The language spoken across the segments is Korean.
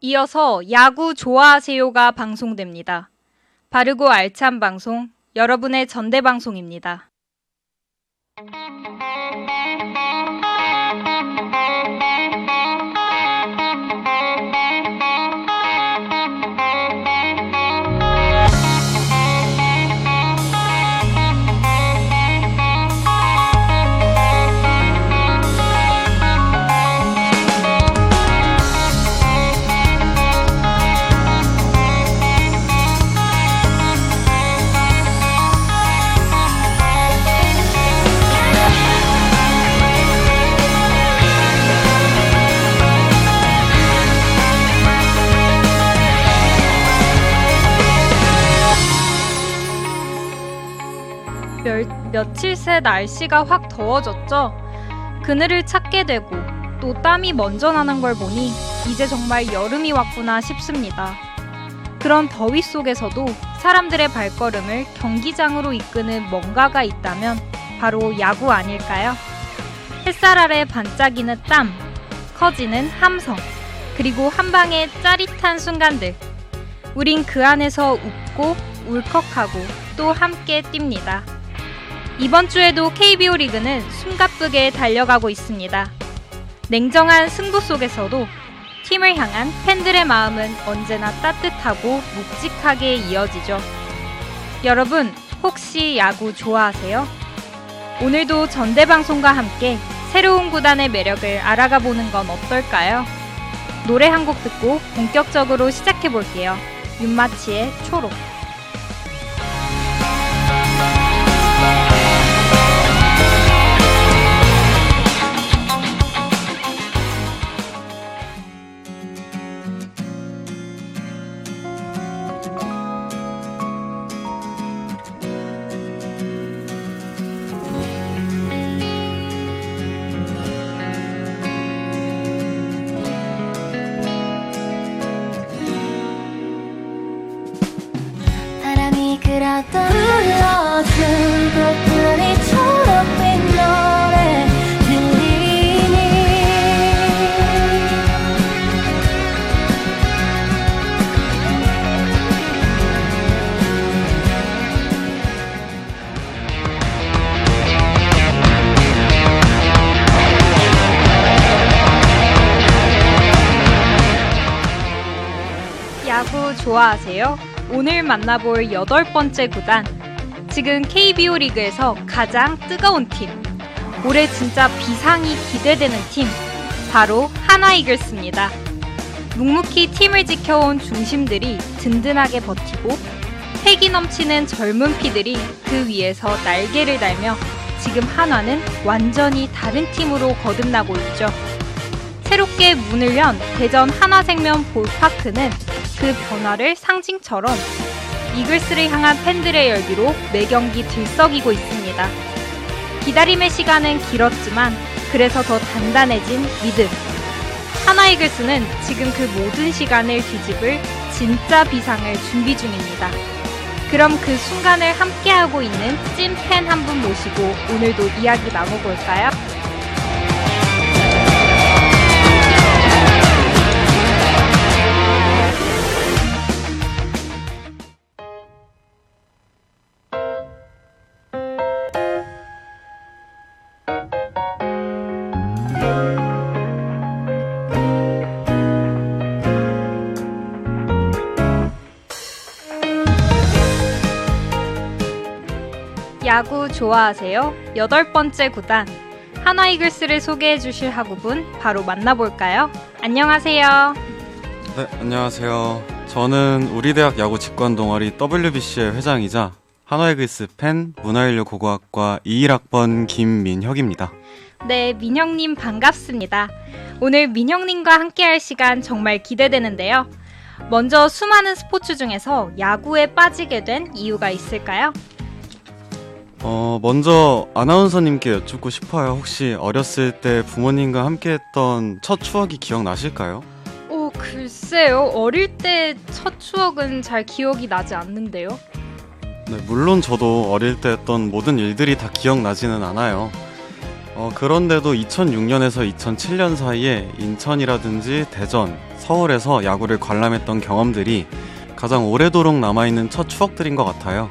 이어서 야구 좋아하세요가 방송됩니다. 바르고 알찬 방송, 여러분의 전대 방송입니다. 며칠 새 날씨가 확 더워졌죠. 그늘을 찾게 되고 또 땀이 먼저 나는 걸 보니 이제 정말 여름이 왔구나 싶습니다. 그런 더위 속에서도 사람들의 발걸음을 경기장으로 이끄는 뭔가가 있다면 바로 야구 아닐까요? 햇살 아래 반짝이는 땀, 커지는 함성, 그리고 한 방에 짜릿한 순간들. 우린 그 안에서 웃고 울컥하고 또 함께 뜁니다. 이번 주에도 KBO 리그는 숨가쁘게 달려가고 있습니다. 냉정한 승부 속에서도 팀을 향한 팬들의 마음은 언제나 따뜻하고 묵직하게 이어지죠. 여러분, 혹시 야구 좋아하세요? 오늘도 전대방송과 함께 새로운 구단의 매력을 알아가 보는 건 어떨까요? 노래 한 곡 듣고 본격적으로 시작해 볼게요. 윤마치의 초록. 좋아하세요? 오늘 만나볼 여덟 번째 구단. 지금 KBO 리그에서 가장 뜨거운 팀. 올해 진짜 비상이 기대되는 팀. 바로 하나 이글스입니다. 묵묵히 팀을 지켜온 중심들이 든든하게 버티고 패기 넘치는 젊은 피들이 그 위에서 날개를 달며 지금 한화는 완전히 다른 팀으로 거듭나고 있죠. 새롭게 문을 연 대전 한화생명 볼파크는 그 변화를 상징처럼 이글스를 향한 팬들의 열기로 매경기 들썩이고 있습니다. 기다림의 시간은 길었지만 그래서 더 단단해진 믿음. 하나 이글스는 지금 그 모든 시간을 뒤집을 진짜 비상을 준비 중입니다. 그럼 그 순간을 함께하고 있는 찐 팬 한 분 모시고 오늘도 이야기 나눠볼까요? 좋아하세요? 여덟 번째 구단 하나 이글스를 소개해 주실 하구분 바로 만나볼까요? 안녕하세요. 네, 안녕하세요. 저는 우리 대학 야구 직관 동아리 WBC의 회장이자 한화이글스 팬 문화인류 고고학과 21학번 김민혁입니다. 네, 민영님 반갑습니다. 오늘 민영님과 함께할 시간 정말 기대되는데요. 먼저 수많은 스포츠 중에서 야구에 빠지게 된 이유가 있을까요? 어, 먼저 아나운서님께 여쭙고 싶어요. 혹시 어렸을 때 부모님과 함께했던 첫 추억이 기억나실까요? 오, 글쎄요. 어릴 때 첫 추억은 잘 기억이 나지 않는데요. 네, 물론 저도 어릴 때 했던 모든 일들이 다 기억나지는 않아요. 어, 그런데도 2006년에서 2007년 사이에 인천이라든지 대전, 서울에서 야구를 관람했던 경험들이 가장 오래도록 남아있는 첫 추억들인 것 같아요.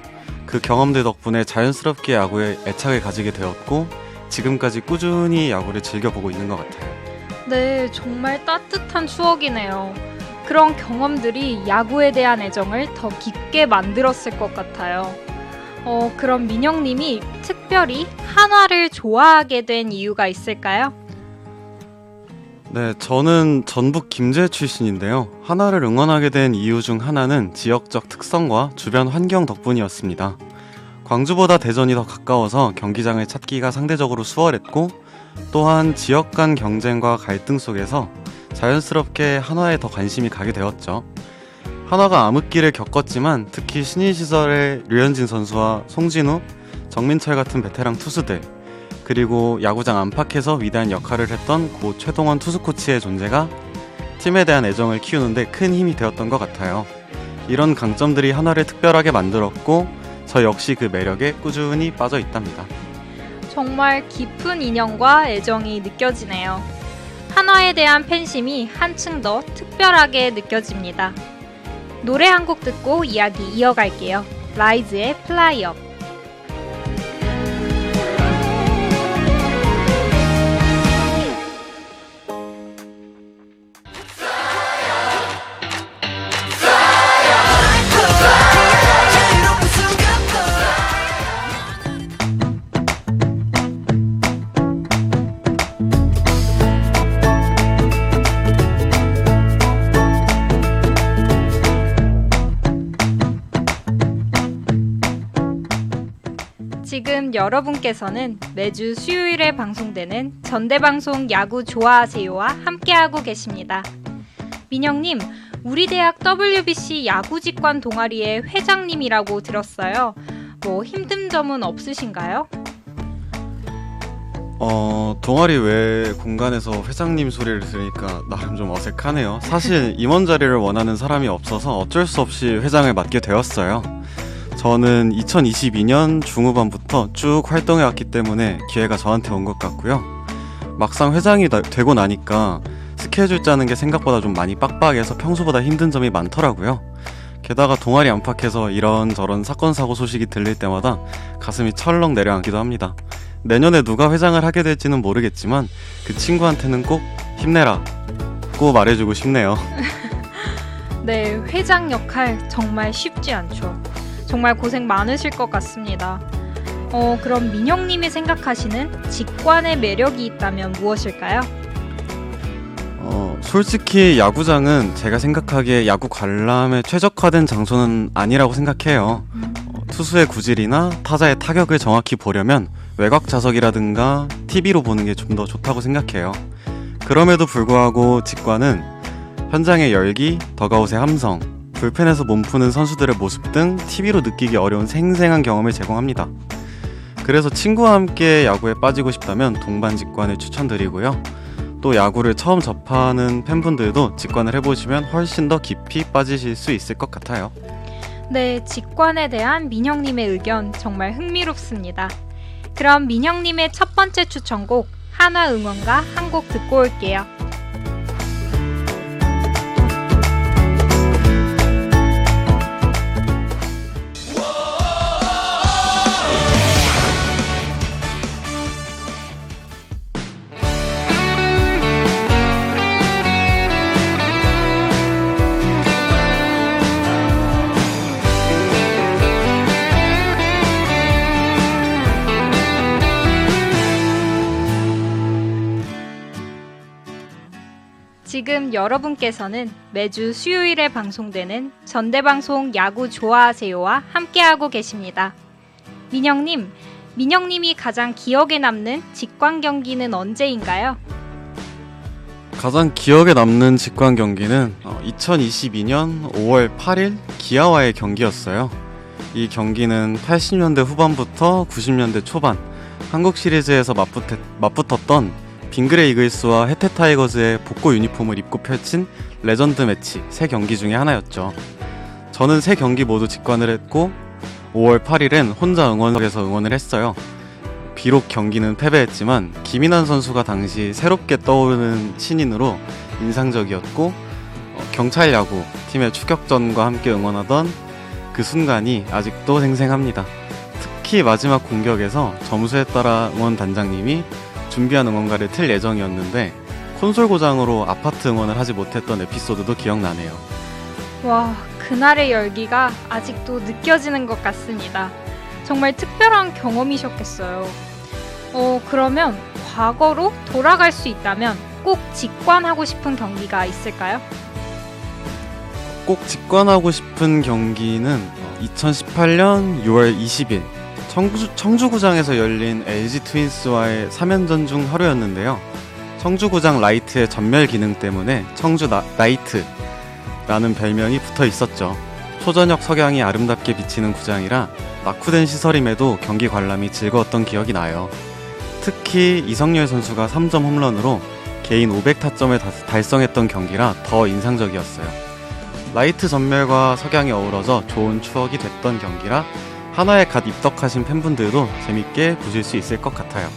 그 경험들 덕분에 자연스럽게 야구에 애착을 가지게 되었고 지금까지 꾸준히 야구를 즐겨보고 있는 것 같아요. 네, 정말 따뜻한 추억이네요. 그런 경험들이 야구에 대한 애정을 더 깊게 만들었을 것 같아요. 어, 그럼 민영님이 특별히 한화를 좋아하게 된 이유가 있을까요? 네, 저는 전북 김제 출신인데요. 하나를 응원하게 된 이유 중 하나는 지역적 특성과 주변 환경 덕분이었습니다. 광주보다 대전이 더 가까워서 경기장을 찾기가 상대적으로 수월했고, 또한 지역 간 경쟁과 갈등 속에서 자연스럽게 한화에 더 관심이 가게 되었죠. 한화가 암흑기를 겪었지만 특히 신인 시절의 류현진 선수와 송진우, 정민철 같은 베테랑 투수들, 그리고 야구장 안팎에서 위대한 역할을 했던 고 최동원 투수 코치의 존재가 팀에 대한 애정을 키우는데 큰 힘이 되었던 것 같아요. 이런 강점들이 하나를 특별하게 만들었고 저 역시 그 매력에 꾸준히 빠져 있답니다. 정말 깊은 인연과 애정이 느껴지네요. 한화에 대한 팬심이 한층 더 특별하게 느껴집니다. 노래 한 곡 듣고 이야기 이어갈게요. 라이즈의 플라이업. 여러분께서는 매주 수요일에 방송되는 전대방송 야구 좋아하세요와 함께하고 계십니다. 민영님, 우리 대학 WBC 야구 직관 동아리의 회장님이라고 들었어요. 뭐 힘든 점은 없으신가요? 어, 동아리 외 공간에서 회장님 소리를 들으니까 나름 좀 어색하네요. 사실 임원 자리를 원하는 사람이 없어서 어쩔 수 없이 회장을 맡게 되었어요. 저는 2022년 중후반부터 쭉 활동해 왔기 때문에 기회가 저한테 온 것 같고요. 막상 회장이 나- 되고 나니까 스케줄 짜는 게 생각보다 좀 많이 빡빡해서 평소보다 힘든 점이 많더라고요. 게다가 동아리 안팎에서 이런저런 사건 사고 소식이 들릴 때마다 가슴이 철렁 내려앉기도 합니다. 내년에 누가 회장을 하게 될지는 모르겠지만 그 친구한테는 꼭 힘내라 고 말해주고 싶네요. 네, 회장 역할 정말 쉽지 않죠. 정말 고생 많으실 것 같습니다. 어, 그럼 민영님이 생각하시는 직관의 매력이 있다면 무엇일까요? 어, 솔직히 야구장은 제가 생각하기에 야구 관람에 최적화된 장소는 아니라고 생각해요. 어, 투수의 구질이나 타자의 타격을 정확히 보려면 외곽 좌석이라든가 TV로 보는 게 좀 더 좋다고 생각해요. 그럼에도 불구하고 직관은 현장의 열기, 더가웃의 함성, 불펜에서 몸 푸는 선수들의 모습 등 TV로 느끼기 어려운 생생한 경험을 제공합니다. 그래서 친구와 함께 야구에 빠지고 싶다면 동반 직관을 추천드리고요. 또 야구를 처음 접하는 팬분들도 직관을 해보시면 훨씬 더 깊이 빠지실 수 있을 것 같아요. 네, 직관에 대한 민영님의 의견 정말 흥미롭습니다. 그럼 민영님의 첫 번째 추천곡 한화 응원가 한 곡 듣고 올게요. 지금 여러분께서는 매주 수요일에 방송되는 전대방송 야구 좋아하세요와 함께하고 계십니다. 민영님, 민영님이 가장 기억에 남는 직관 경기는 언제인가요? 가장 기억에 남는 직관 경기는 2022년 5월 8일 기아와의 경기였어요. 이 경기는 80년대 후반부터 90년대 초반 한국 시리즈에서 맞붙, 맞붙었던 빙그레 이글스와 해태 타이거즈의 복고 유니폼을 입고 펼친 레전드 매치 세 경기 중에 하나였죠. 저는 세 경기 모두 직관을 했고 5월 8일엔 혼자 응원석에서 응원을 했어요. 비록 경기는 패배했지만 김인환 선수가 당시 새롭게 떠오르는 신인으로 인상적이었고 어, 경찰 야구 팀의 추격전과 함께 응원하던 그 순간이 아직도 생생합니다. 특히 마지막 공격에서 점수에 따라 응원 단장님이 준비한 응원가를 틀 예정이었는데 콘솔 고장으로 아파트 응원을 하지 못했던 에피소드도 기억나네요. 와, 그날의 열기가 아직도 느껴지는 것 같습니다. 정말 특별한 경험이셨겠어요. 어, 그러면 과거로 돌아갈 수 있다면 꼭 직관하고 싶은 경기가 있을까요? 꼭 직관하고 싶은 경기는 2018년 6월 20일 청주, 청주 구장에서 열린 LG 트윈스와의 3연전 중 하루였는데요. 청주구장 라이트의 전멸 기능 때문에 청주 나, 나이트라는 별명이 붙어 있었죠. 초저녁 석양이 아름답게 비치는 구장이라 낙후된 시설임에도 경기 관람이 즐거웠던 기억이 나요. 특히 이성열 선수가 3점 홈런으로 개인 500타점을 달성했던 경기라 더 인상적이었어요. 라이트 전멸과 석양이 어우러져 좋은 추억이 됐던 경기라 하나에 갓 입덕하신 팬분들도 재밌게 보실 수 있을 것 같아요.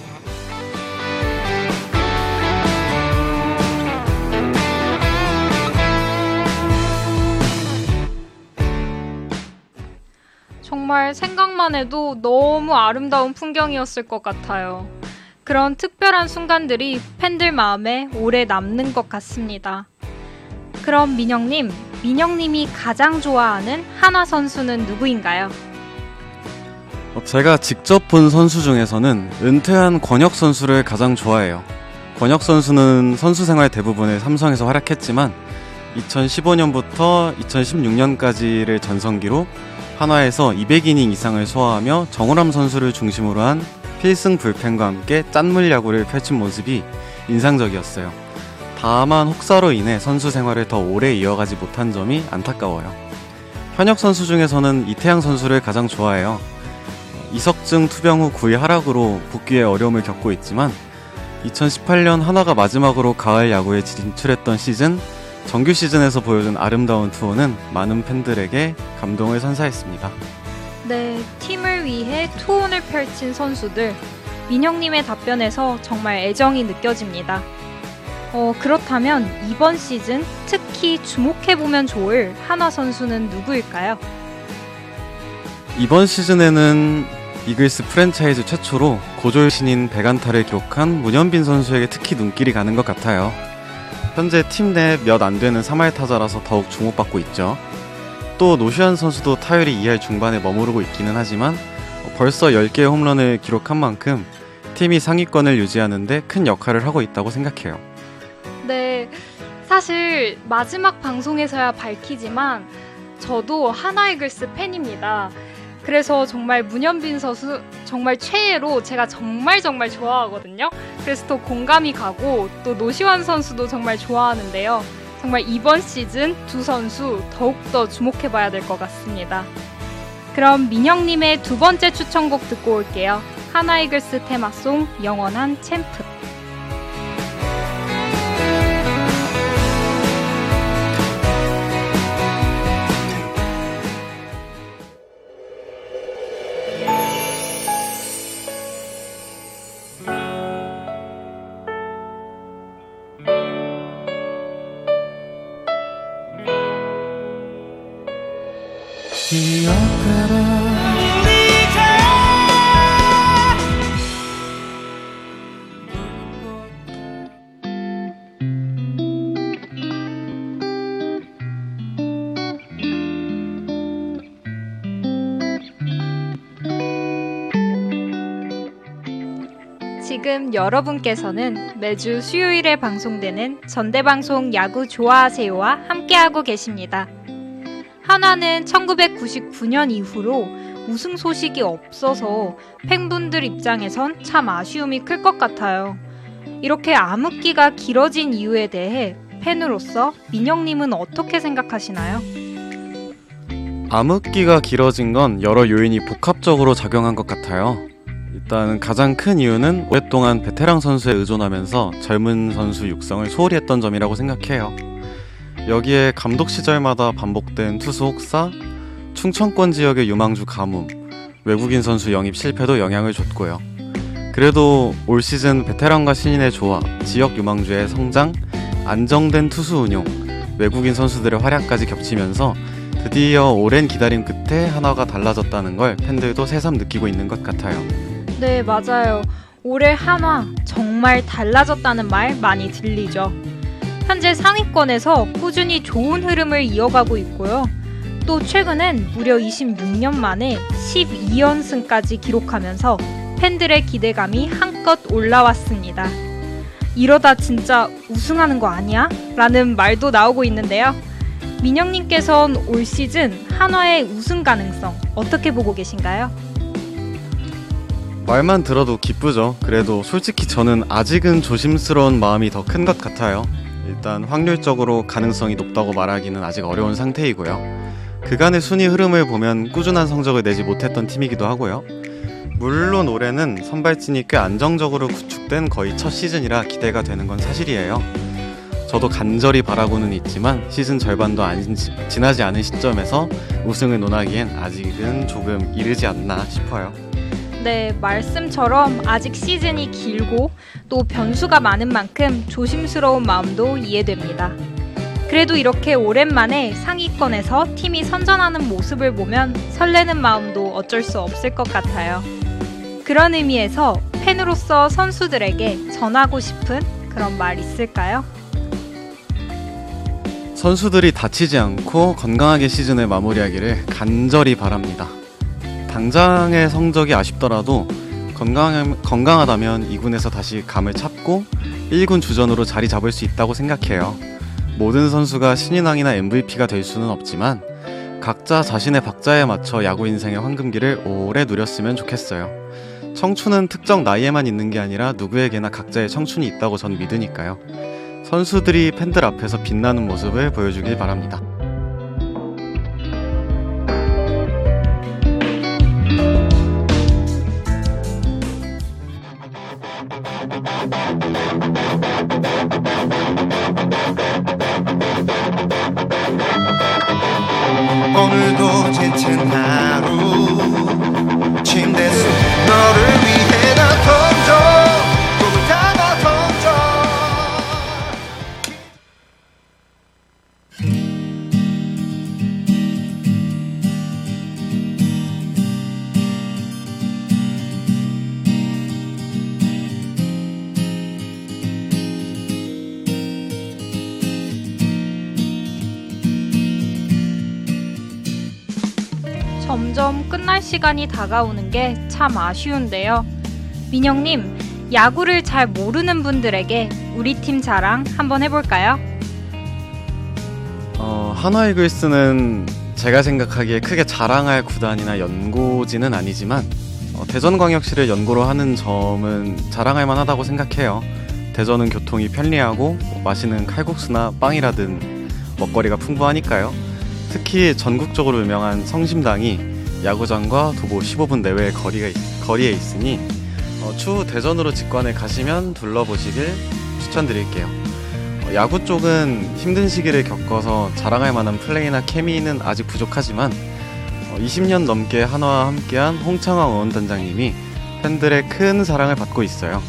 정말 생각만 해도 너무 아름다운 풍경이었을 것 같아요. 그런 특별한 순간들이 팬들 마음에 오래 남는 것 같습니다. 그럼 민영님, 민영님이 가장 좋아하는 한화 선수는 누구인가요? 어, 제가 직접 본 선수 중에서는 은퇴한 권혁 선수를 가장 좋아해요. 권혁 선수는 선수 생활 대부분을 삼성에서 활약했지만 2015년부터 2016년까지를 전성기로 한화에서 200이닝 이상을 소화하며 정우람 선수를 중심으로 한 필승 불펜과 함께 짠물 야구를 펼친 모습이 인상적이었어요. 다만 혹사로 인해 선수 생활을 더 오래 이어가지 못한 점이 안타까워요. 현역 선수 중에서는 이태양 선수를 가장 좋아해요. 이석증 투병 후 9위 하락으로 복귀에 어려움을 겪고 있지만 2018년 하나가 마지막으로 가을 야구에 진출했던 시즌 정규 시즌에서 보여준 아름다운 투어는 많은 팬들에게 감동을 선사했습니다. 네, 팀을 위해 투혼을 펼친 선수들. 민영님의 답변에서 정말 애정이 느껴집니다. 어, 그렇다면 이번 시즌 특히 주목해보면 좋을 한화 선수는 누구일까요? 이번 시즌에는 이글스 프랜차이즈 최초로 고졸 신인 백안타를 기록한 문현빈 선수에게 특히 눈길이 가는 것 같아요. 현재 팀 내 몇 안 되는 3할 타자라서 더욱 주목받고 있죠. 또 노시안 선수도 타율이 2할 중반에 머무르고 있기는 하지만 벌써 10개의 홈런을 기록한 만큼 팀이 상위권을 유지하는데 큰 역할을 하고 있다고 생각해요. 네, 사실 마지막 방송에서야 밝히지만 저도 하나이글스 팬입니다. 그래서 정말 문현빈 선수 정말 최애로 제가 정말 정말 좋아하거든요. 그래서 더 공감이 가고 또 노시환 선수도 정말 좋아하는데요. 정말 이번 시즌 두 선수 더욱더 주목해봐야 될 것 같습니다. 그럼 민영님의 두 번째 추천곡 듣고 올게요. 하나이글스 테마송 영원한 챔프. 지금 여러분께서는 매주 수요일에 방송되는 전대방송 야구 좋아하세요와 함께하고 계십니다. 한화는 1999년 이후로 우승 소식이 없어서 팬분들 입장에선 참 아쉬움이 클 것 같아요. 이렇게 암흑기가 길어진 이유에 대해 팬으로서 민영님은 어떻게 생각하시나요? 암흑기가 길어진 건 여러 요인이 복합적으로 작용한 것 같아요. 일단 가장 큰 이유는 오랫동안 베테랑 선수에 의존하면서 젊은 선수 육성을 소홀히 했던 점이라고 생각해요. 여기에 감독 시절마다 반복된 투수 혹사, 충청권 지역의 유망주 가뭄, 외국인 선수 영입 실패도 영향을 줬고요. 그래도 올 시즌 베테랑과 신인의 조화, 지역 유망주의 성장, 안정된 투수 운용, 외국인 선수들의 활약까지 겹치면서 드디어 오랜 기다림 끝에 한화가 달라졌다는 걸 팬들도 새삼 느끼고 있는 것 같아요. 네, 맞아요. 올해 한화 정말 달라졌다는 말 많이 들리죠. 현재 상위권에서 꾸준히 좋은 흐름을 이어가고 있고요. 또 최근엔 무려 26년 만에 12연승까지 기록하면서 팬들의 기대감이 한껏 올라왔습니다. 이러다 진짜 우승하는 거 아니야? 라는 말도 나오고 있는데요. 민영님께선 올 시즌 한화의 우승 가능성 어떻게 보고 계신가요? 말만 들어도 기쁘죠. 그래도 솔직히 저는 아직은 조심스러운 마음이 더 큰 것 같아요. 일단 확률적으로 가능성이 높다고 말하기는 아직 어려운 상태이고요. 그간의 순위 흐름을 보면 꾸준한 성적을 내지 못했던 팀이기도 하고요. 물론 올해는 선발진이 꽤 안정적으로 구축된 거의 첫 시즌이라 기대가 되는 건 사실이에요. 저도 간절히 바라고는 있지만 시즌 절반도 안 지- 지나지 않은 시점에서 우승을 논하기엔 아직은 조금 이르지 않나 싶어요. 네, 말씀처럼 아직 시즌이 길고 또 변수가 많은 만큼 조심스러운 마음도 이해됩니다. 그래도 이렇게 오랜만에 상위권에서 팀이 선전하는 모습을 보면 설레는 마음도 어쩔 수 없을 것 같아요. 그런 의미에서 팬으로서 선수들에게 전하고 싶은 그런 말 있을까요? 선수들이 다치지 않고 건강하게 시즌을 마무리하기를 간절히 바랍니다. 당장의 성적이 아쉽더라도 건강, 건강하다면 2군에서 다시 감을 찾고 1군 주전으로 자리 잡을 수 있다고 생각해요. 모든 선수가 신인왕이나 MVP가 될 수는 없지만 각자 자신의 박자에 맞춰 야구 인생의 황금기를 오래 누렸으면 좋겠어요. 청춘은 특정 나이에만 있는 게 아니라 누구에게나 각자의 청춘이 있다고 전 믿으니까요. 선수들이 팬들 앞에서 빛나는 모습을 보여주길 바랍니다. 오늘도 지 점점 끝날 시간이 다가오는 게 참 아쉬운데요. 민영님, 야구를 잘 모르는 분들에게 우리 팀 자랑 한번 해볼까요? 어, 한화 이글스는 제가 생각하기에 크게 자랑할 구단이나 연고지는 아니지만 어, 대전광역시를 연고로 하는 점은 자랑할 만하다고 생각해요. 대전은 교통이 편리하고 뭐 맛있는 칼국수나 빵이라든 먹거리가 풍부하니까요. 특히 전국적으로 유명한 성심당이 야구장과 도보 15분 내외의 거리가 있- 거리에 있으니 어, 추후 대전으로 직관에 가시면 둘러보시길 추천드릴게요. 어, 야구 쪽은 힘든 시기를 겪어서 자랑할 만한 플레이나 케미는 아직 부족하지만 어, 20년 넘게 한화와 함께한 홍창화 응원단장님이 팬들의 큰 사랑을 받고 있어요.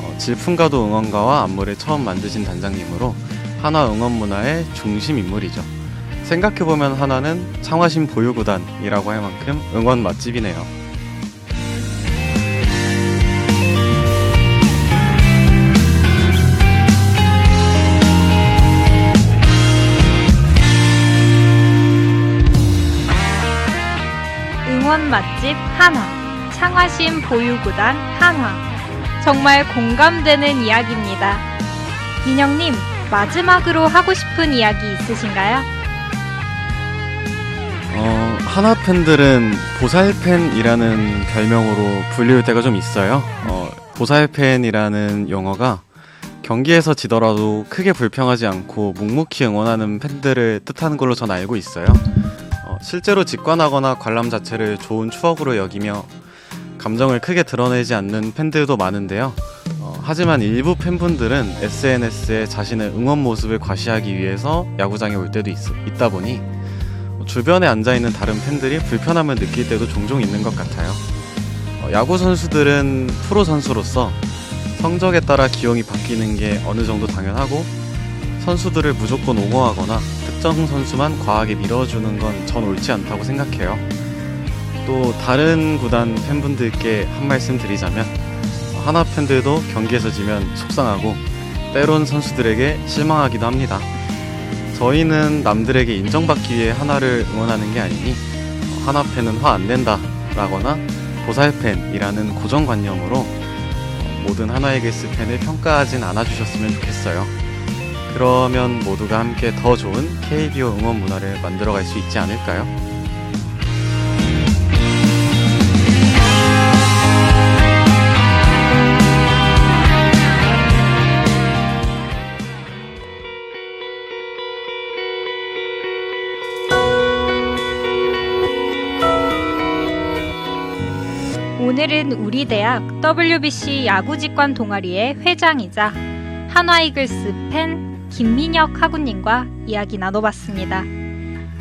어, 질풍가도 응원가와 안무를 처음 만드신 단장님으로 한화 응원 문화의 중심 인물이죠. 생각해보면 하나는 창화신 보유구단이라고 할 만큼 응원 맛집이네요. 응원 맛집 한화, 창화신 보유구단 한화. 정말 공감되는 이야기입니다. 민영님, 마지막으로 하고 싶은 이야기 있으신가요? 어, 한화 팬들은 보살팬이라는 별명으로 불릴 때가 좀 있어요. 어, 보살팬이라는 용어가 경기에서 지더라도 크게 불평하지 않고 묵묵히 응원하는 팬들을 뜻하는 걸로 전 알고 있어요. 어, 실제로 직관하거나 관람 자체를 좋은 추억으로 여기며 감정을 크게 드러내지 않는 팬들도 많은데요. 어, 하지만 일부 팬분들은 SNS에 자신의 응원 모습을 과시하기 위해서 야구장에 올 때도 있, 있다 보니 주변에 앉아 있는 다른 팬들이 불편함을 느낄 때도 종종 있는 것 같아요. 어, 야구 선수들은 프로 선수로서 성적에 따라 기용이 바뀌는 게 어느 정도 당연하고 선수들을 무조건 옹호하거나 특정 선수만 과하게 밀어주는 건 전 옳지 않다고 생각해요. 또 다른 구단 팬분들께 한 말씀 드리자면 어, 하나 팬들도 경기에서 지면 속상하고 때론 선수들에게 실망하기도 합니다. 저희는 남들에게 인정받기 위해 하나를 응원하는 게 아니니 어, 하나 팬은 화안 낸다 라거나 보살 팬이라는 고정관념으로 어, 모든 하나이글스 팬을 평가하진 않아주셨으면 좋겠어요. 그러면 모두가 함께 더 좋은 KBO 응원 문화를 만들어갈 수 있지 않을까요? 오늘은 우리 대학 WBC 야구직관 동아리의 회장이자 한화이글스 팬 김민혁 하구님과 이야기 나눠봤습니다.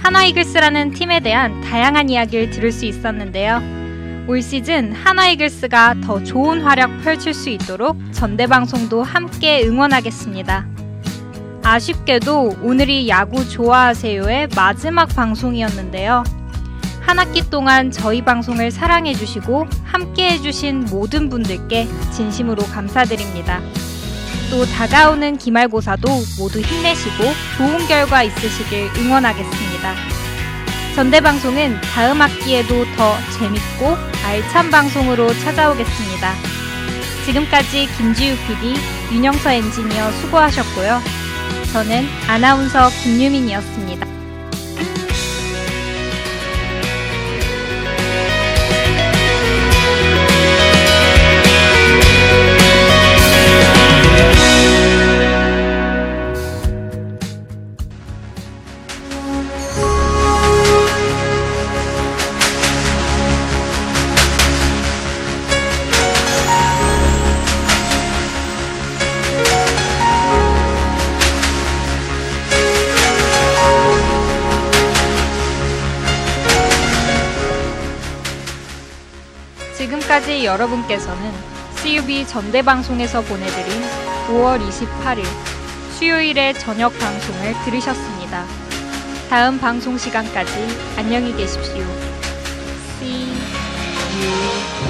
한화이글스라는 팀에 대한 다양한 이야기를 들을 수 있었는데요. 올 시즌 한화이글스가 더 좋은 활약 펼칠 수 있도록 전대방송도 함께 응원하겠습니다. 아쉽게도 오늘이 야구 좋아하세요의 마지막 방송이었는데요. 한 학기 동안 저희 방송을 사랑해 주시고 함께 해 주신 모든 분들께 진심으로 감사드립니다. 또 다가오는 기말고사도 모두 힘내시고 좋은 결과 있으시길 응원하겠습니다. 전대방송은 다음 학기에도 더 재밌고 알찬 방송으로 찾아오겠습니다. 지금까지 김지우 PD, 윤영서 엔지니어 수고하셨고요. 저는 아나운서 김유민이었습니다. 네, 여러분께서는 CUB 전대방송에서 보내드린 5월 28일 수요일의 저녁 방송을 들으셨습니다. 다음 방송 시간까지 안녕히 계십시오. See you.